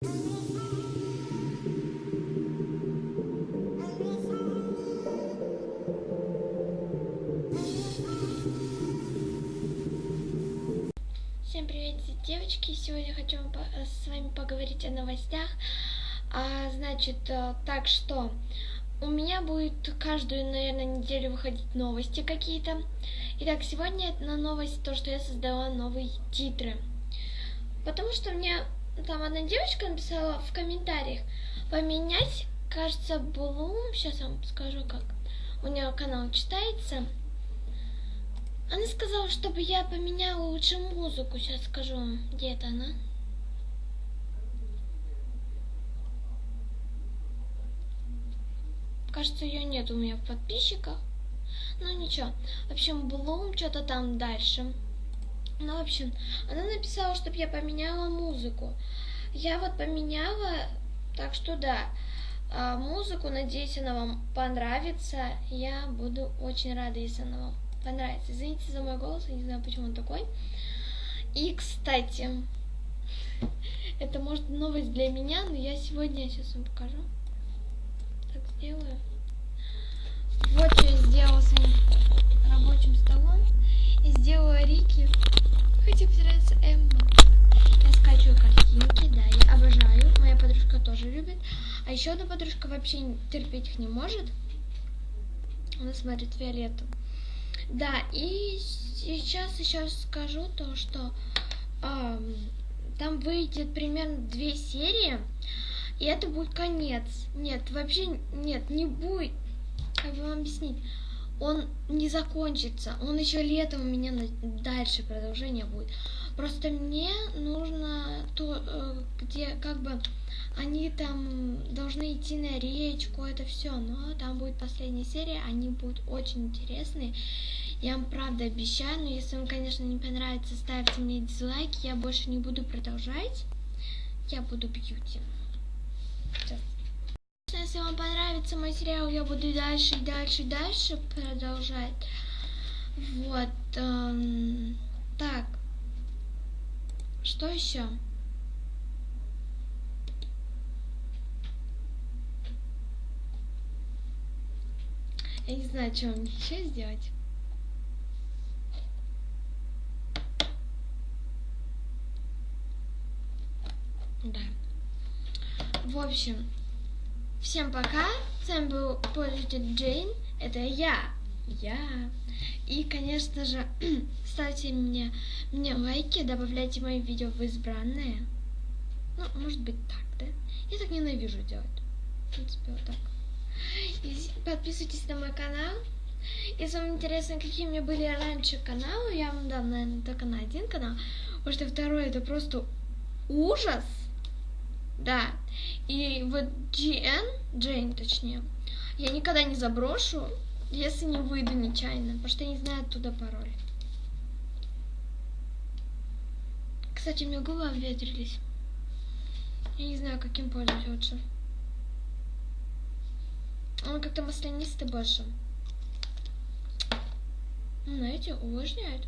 Всем привет, девочки! Сегодня хочу по- с вами поговорить о новостях. А, значит, э, так что у меня будет каждую, наверное, неделю выходить новости какие-то. Итак, сегодня на новость то, что я создала новые титры. Потому что мне там одна девочка написала в комментариях поменять, кажется, Блум. Сейчас вам скажу, как у нее канал читается. Она сказала, чтобы я поменяла лучше музыку. Сейчас скажу где это она. Кажется, ее нет у меня в подписчиках. Ну ничего. В общем, Блум что-то там дальше. Ну, в общем, она написала, чтобы я поменяла музыку. Я вот поменяла, так что да. А, музыку, надеюсь, она вам понравится. Я буду очень рада, если она вам понравится. Извините за мой голос, я не знаю, почему он такой. И, кстати, это может новость для меня, но я сегодня сейчас вам покажу. Так сделаю. Вот что я сделала своим рабочим столом. И сделала Рики. Хотя мне нравится Эмма. Я скачиваю картинки, да, я обожаю. Моя подружка тоже любит. А еще одна подружка вообще терпеть их не может. Она смотрит Виолетту. Да, и сейчас еще скажу то, что ам, там выйдет примерно две серии, и это будет конец. Нет, вообще нет, не будет. Как бы вам объяснить? Он не закончится. Он еще летом у меня дальше продолжение будет. Просто мне нужно то, э, где как бы они там должны идти на речку, это все. Но там будет последняя серия, они будут очень интересные. Я вам правда обещаю, но если вам, конечно, не понравится, ставьте мне дизлайк, я больше не буду продолжать. Я буду бьюти. Сейчас. Если вам понравится мой сериал, я буду дальше, и дальше, и дальше продолжать. Вот. эм, так. Что еще? Я не знаю, что мне еще сделать. Да. В общем, всем пока. С вами был пользователь Джейн. Это я. Я. И, конечно же, ставьте мне, мне лайки, добавляйте мои видео в избранные. Ну, может быть так, да? Я так ненавижу делать. В принципе, вот так. Подписывайтесь на мой канал. Если вам интересно, какие у меня были раньше каналы, я вам дам, наверное, только на один канал. Потому что второй это просто ужас. Да. И вот GN, Джейн точнее, я никогда не заброшу, если не выйду нечаянно, потому что я не знаю оттуда пароль. Кстати, у меня губы обветрились. Я не знаю, каким пользоваться лучше. Он как-то маслянистый больше. Ну, Знаете, увлажняет.